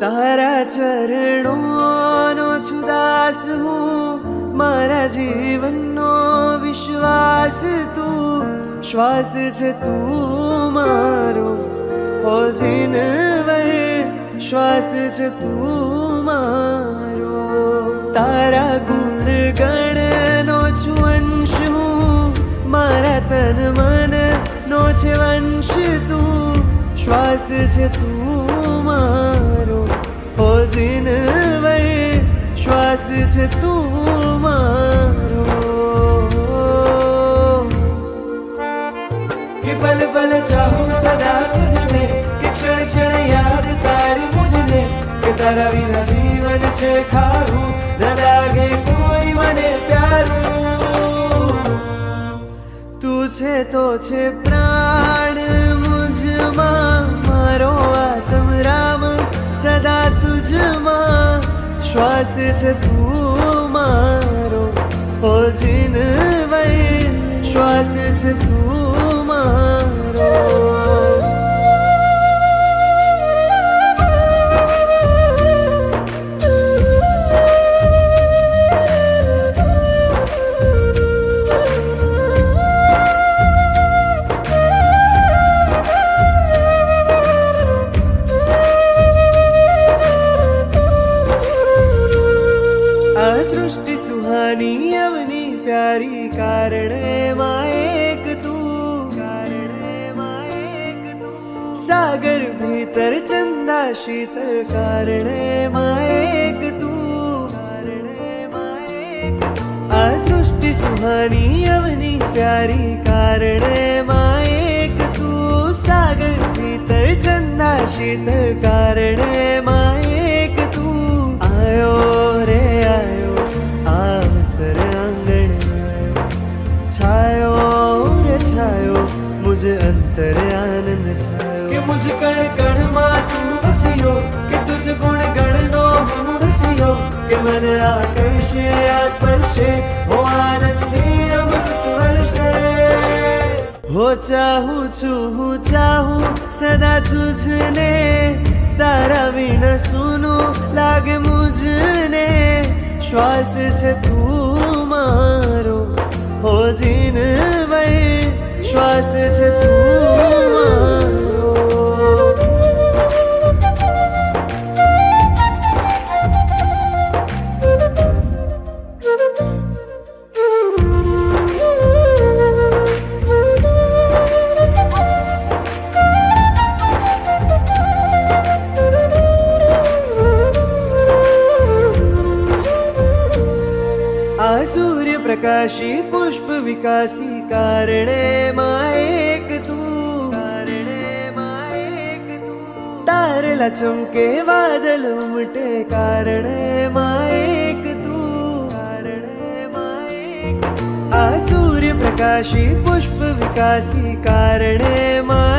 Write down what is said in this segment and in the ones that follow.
પળોનો છુદાસ હું, મારા જીવનનો વિશ્વાસ તું, શ્વાસ છે તું મારો. હો જીનવર, શ્વાસ છે તું મારો. તારા ગુણ ગણનો છું અંશ હું, મારા તન મન નો છે વંશ તું, શ્વાસ છે તું મારો. જીનવર શ્વાસ છે તું મારો કે પલ પલ ચાહું સદા તુજને કે ક્ષણ ક્ષણ યાદ તારી મુજને કે તારા વિના જીવન છે ખારું ન લાગે કોઈ મને પ્યારું તું છે તો છે પ્રાણ મુજમાં શ્વાસ છે તું મારો ઓ જીનવર શ્વાસ છે તું સૃષ્ટિ સુહાની અવની પ્યારી કારણે માં એક તું. સાગર ભીતર ચંદા શીતળ કારણે માં એક તું. આ સૃષ્ટિ સુહાની અવની પ્યારી કારણે માં એક તું. સાગર ભીતર ચંદા શીતળ કારણે માં મુજ અંતરે આનંદ છે કે મુજ કણ કણમાં તું હસ્યો કે તુજ ગુણ ગણ નો હું હસ્યો કે મને આકર્ષે આ સ્પર્શે હો આનંદી અમૃત વર્ષે હો ચાહું છું હું ચાહું સદા તુજને તારા વિન સુનું લાગે મુજને શ્વાસ છે તું મારો શ્વાસ સૂર્ય પ્રકાશી પુષ્પ વિકાસી કારણે માં એક તું કારણે માં એક તું તારલા ચમકે વાદળ ઉમટે કારણે માં એક તું કારણે માં એક આ સૂર્ય પ્રકાશી પુષ્પ વિકાસી કારણે માં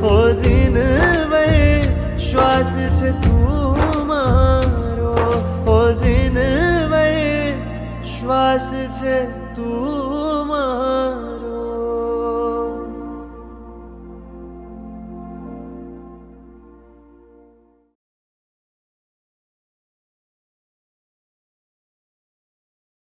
તું મારો ઓ જીનવર શ્વાસ છે તું મારો ઓ જીનવર શ્વાસ છે